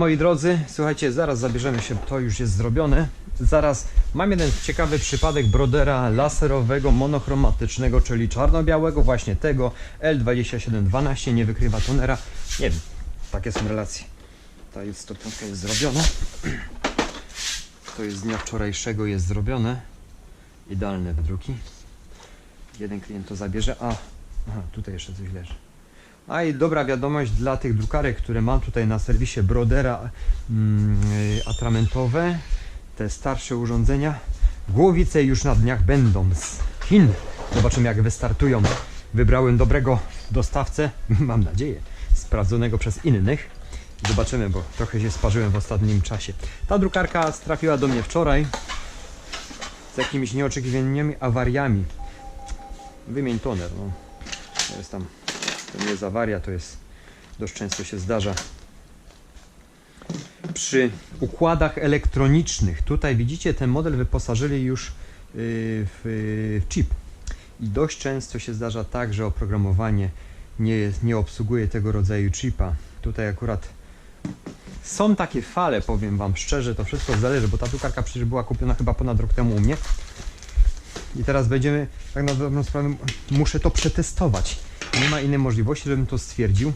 moi drodzy, słuchajcie, zaraz zabierzemy się, to już jest zrobione. Zaraz mam jeden ciekawy przypadek brodera laserowego, monochromatycznego, czyli czarno-białego, właśnie tego L2712, nie wykrywa tonera. Nie wiem, takie są relacje. Ta jest stopniówka jest zrobiona. To jest z dnia wczorajszego jest zrobione. Idealne wydruki. Jeden klient to zabierze, a aha, tutaj jeszcze coś leży. A i dobra wiadomość dla tych drukarek, które mam tutaj na serwisie Brodera mm, atramentowe, te starsze urządzenia. Głowice już na dniach będą z Chin. Zobaczymy jak wystartują. Wybrałem dobrego dostawcę, mam nadzieję, sprawdzonego przez innych. Zobaczymy, bo trochę się sparzyłem w ostatnim czasie. Ta drukarka trafiła do mnie wczoraj z jakimiś nieoczekiwanymi awariami. Wymień toner. No. Jest tam, to nie jest awaria, to jest dość często się zdarza. Przy układach elektronicznych, tutaj widzicie, ten model wyposażyli już w, w chip. I dość często się zdarza tak, że oprogramowanie nie, jest, nie obsługuje tego rodzaju chipa. Tutaj akurat są takie fale, powiem Wam szczerze, to wszystko zależy, bo ta drukarka przecież była kupiona chyba ponad rok temu u mnie. I teraz będziemy, tak na dobrą sprawę, muszę to przetestować. Nie ma innej możliwości, żebym to stwierdził.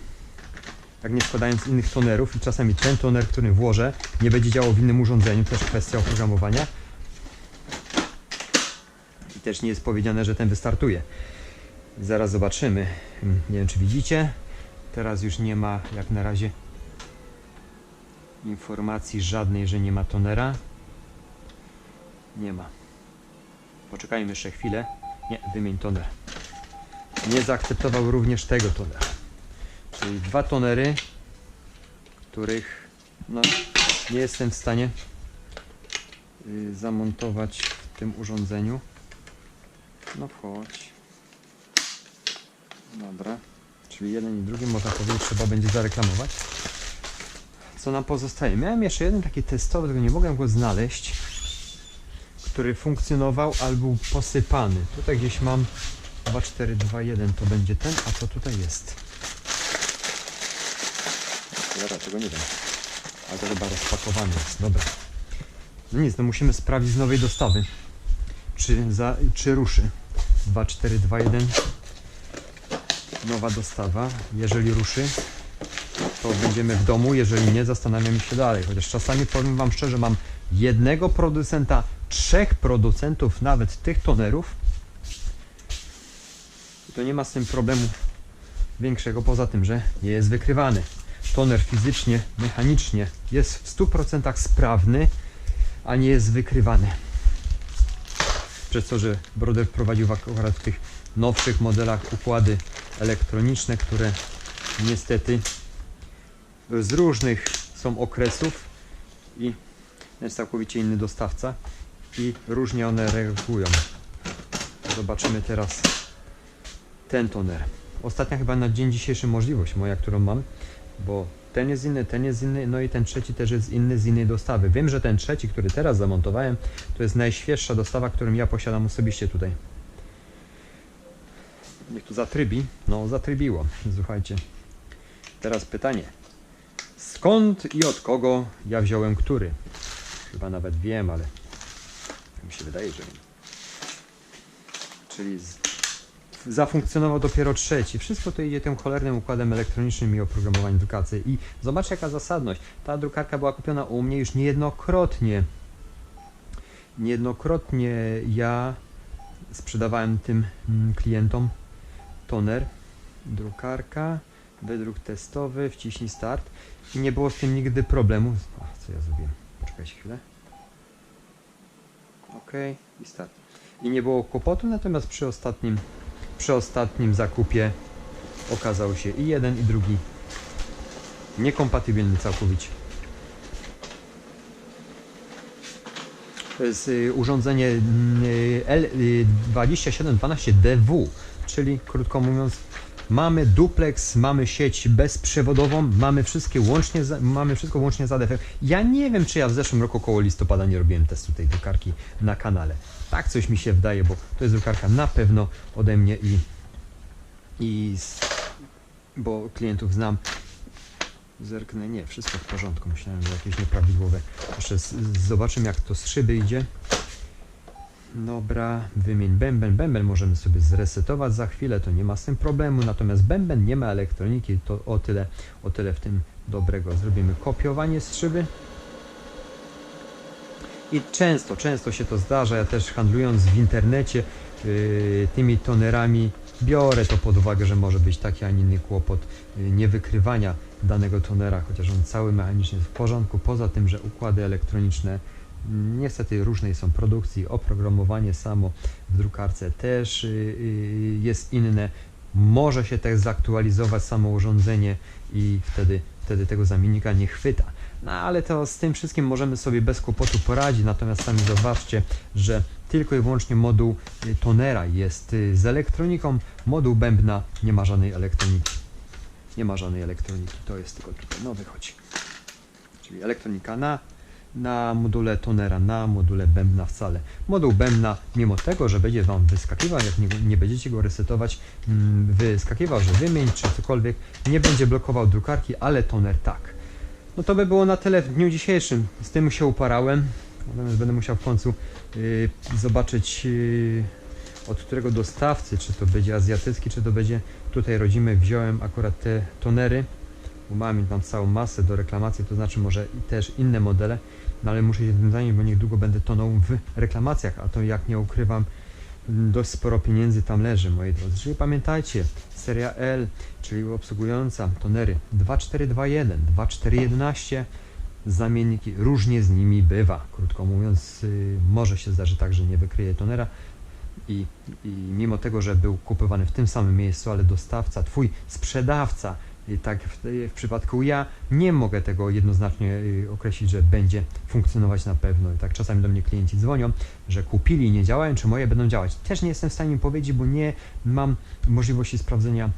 Tak nie składając innych tonerów i czasami ten toner, który włożę, nie będzie działał w innym urządzeniu, też kwestia oprogramowania. I też nie jest powiedziane, że ten wystartuje. Zaraz zobaczymy. Hmm, Nie wiem, czy widzicie. Teraz już nie ma, jak na razie, informacji żadnej, że nie ma tonera. Nie ma. Poczekajmy jeszcze chwilę. Nie, wymień toner. Nie zaakceptował również tego tonera. Czyli dwa tonery, których no, nie jestem w stanie y, zamontować w tym urządzeniu. No wchodź. Dobra. Czyli jeden i drugi można powiedzieć trzeba będzie zareklamować. Co nam pozostaje? Miałem jeszcze jeden taki testowy, tylko nie mogłem go znaleźć który funkcjonował, ale był posypany. Tutaj gdzieś mam 2421 to będzie ten, a co tutaj jest? Dobra, tego nie wiem. Ale to chyba rozpakowany jest, dobra. No nic, no musimy sprawdzić z nowej dostawy. Czy, za, czy ruszy. 2421 Nowa dostawa. Jeżeli ruszy, to będziemy w domu, jeżeli nie, zastanawiamy się dalej. Chociaż czasami powiem Wam szczerze, mam jednego producenta, trzech producentów nawet tych tonerów. To nie ma z tym problemu większego, poza tym, że nie jest wykrywany. Toner fizycznie, mechanicznie jest w 100% sprawny, a nie jest wykrywany. Przez to, że Broder wprowadził akurat w tych nowszych modelach układy elektroniczne, które niestety z różnych są okresów i jest całkowicie inny dostawca i różnie one reagują. Zobaczymy teraz ten toner. Ostatnia chyba na dzień dzisiejszy możliwość moja, którą mam, bo ten jest inny, ten jest inny, no i ten trzeci też jest inny z innej dostawy. Wiem, że ten trzeci, który teraz zamontowałem, to jest najświeższa dostawa, którą ja posiadam osobiście tutaj. Niech tu zatrybi. No, zatrybiło. Słuchajcie. Teraz pytanie. Skąd i od kogo ja wziąłem który? Chyba nawet wiem, ale mi się wydaje, że wiem. Czyli z... zafunkcjonował dopiero trzeci. Wszystko to idzie tym cholernym układem elektronicznym i oprogramowaniem drukacji. I zobaczcie jaka zasadność. Ta drukarka była kupiona u mnie już niejednokrotnie. Niejednokrotnie ja sprzedawałem tym mm, klientom toner, drukarka, wydruk testowy, wciśnij start i nie było z tym nigdy problemu. Ach, co ja zrobiłem? Poczekajcie chwilę. Ok, i start. I nie było kłopotu, natomiast przy ostatnim, przy ostatnim zakupie okazał się i jeden, i drugi niekompatybilny całkowicie. To jest y, urządzenie y, L2712DW, czyli krótko mówiąc mamy duplex, mamy sieć bezprzewodową, mamy wszystkie łącznie, za, mamy wszystko łącznie z ADF. Ja nie wiem, czy ja w zeszłym roku koło listopada nie robiłem testu tej drukarki na kanale. Tak coś mi się wydaje, bo to jest drukarka na pewno ode mnie i, i z, bo klientów znam Zerknę, nie, wszystko w porządku. Myślałem, że jakieś nieprawidłowe. Jeszcze z, zobaczymy, jak to z szyby idzie. Dobra, wymień bęben. Bęben możemy sobie zresetować za chwilę, to nie ma z tym problemu. Natomiast bęben nie ma elektroniki, to o tyle, o tyle w tym dobrego. Zrobimy kopiowanie z szyby. I często, często się to zdarza. Ja też handlując w internecie yy, tymi tonerami, biorę to pod uwagę, że może być taki, a nie inny kłopot yy, niewykrywania danego tonera, chociaż on cały mechanicznie jest w porządku. Poza tym, że układy elektroniczne niestety różnej są produkcji, oprogramowanie samo w drukarce też yy, yy, jest inne. Może się też zaktualizować samo urządzenie i wtedy, wtedy tego zamiennika nie chwyta. No ale to z tym wszystkim możemy sobie bez kłopotu poradzić, natomiast sami zobaczcie, że tylko i wyłącznie moduł y, tonera jest y, z elektroniką, moduł bębna nie ma żadnej elektroniki. Nie ma żadnej elektroniki, to jest tylko tutaj, no wychodzi. Czyli elektronika na, na module tonera, na module bębna wcale. Moduł bębna, mimo tego, że będzie Wam wyskakiwał, jak nie, nie będziecie go resetować, mm, wyskakiwał, że wymień czy cokolwiek, nie będzie blokował drukarki, ale toner tak. No to by było na tyle w dniu dzisiejszym. Z tym się uparałem. Natomiast będę musiał w końcu yy, zobaczyć yy, od którego dostawcy, czy to będzie azjatycki, czy to będzie tutaj rodzimy. Wziąłem akurat te tonery, bo mam tam całą masę do reklamacji, to znaczy może i też inne modele, no ale muszę się tym zająć, bo niedługo będę tonął w reklamacjach, a to jak nie ukrywam, dość sporo pieniędzy tam leży, moi drodzy. Czyli pamiętajcie, seria L, czyli obsługująca tonery 2421, 2411, zamienniki, różnie z nimi bywa. Krótko mówiąc, yy, może się zdarzyć tak, że nie wykryje tonera i, i mimo tego, że był kupowany w tym samym miejscu, ale dostawca, twój sprzedawca, tak w, w przypadku ja nie mogę tego jednoznacznie y, określić, że będzie funkcjonować na pewno. I tak czasami do mnie klienci dzwonią, że kupili nie działają, czy moje będą działać. Też nie jestem w stanie im powiedzieć, bo nie mam możliwości sprawdzenia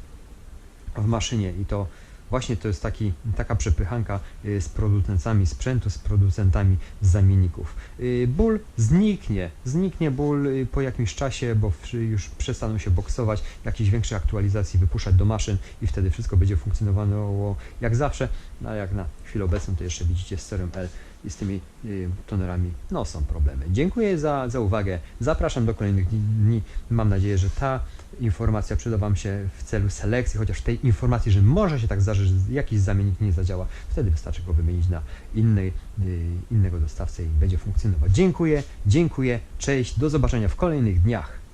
w maszynie i to właśnie to jest taki, taka przepychanka y, z producentami sprzętu, z producentami zamienników. Y, Ból zniknie, zniknie ból y, po jakimś czasie, bo już przestaną się boksować, jakiejś większej aktualizacji wypuszczać do maszyn i wtedy wszystko będzie funkcjonowało jak zawsze, no a jak na chwilę obecną to jeszcze widzicie serią L i z tymi y, tonerami, no są problemy. Dziękuję za, za uwagę, zapraszam do kolejnych dni- mam nadzieję, że ta informacja przyda Wam się w celu selekcji, chociaż tej informacji, że może się tak zdarzyć, że jakiś zamiennik nie zadziała, wtedy wystarczy go wymienić na y, innego dostawcę i będzie funkcjonować. Dziękuję, dziękuję, cześć, do zobaczenia w kolejnych dniach.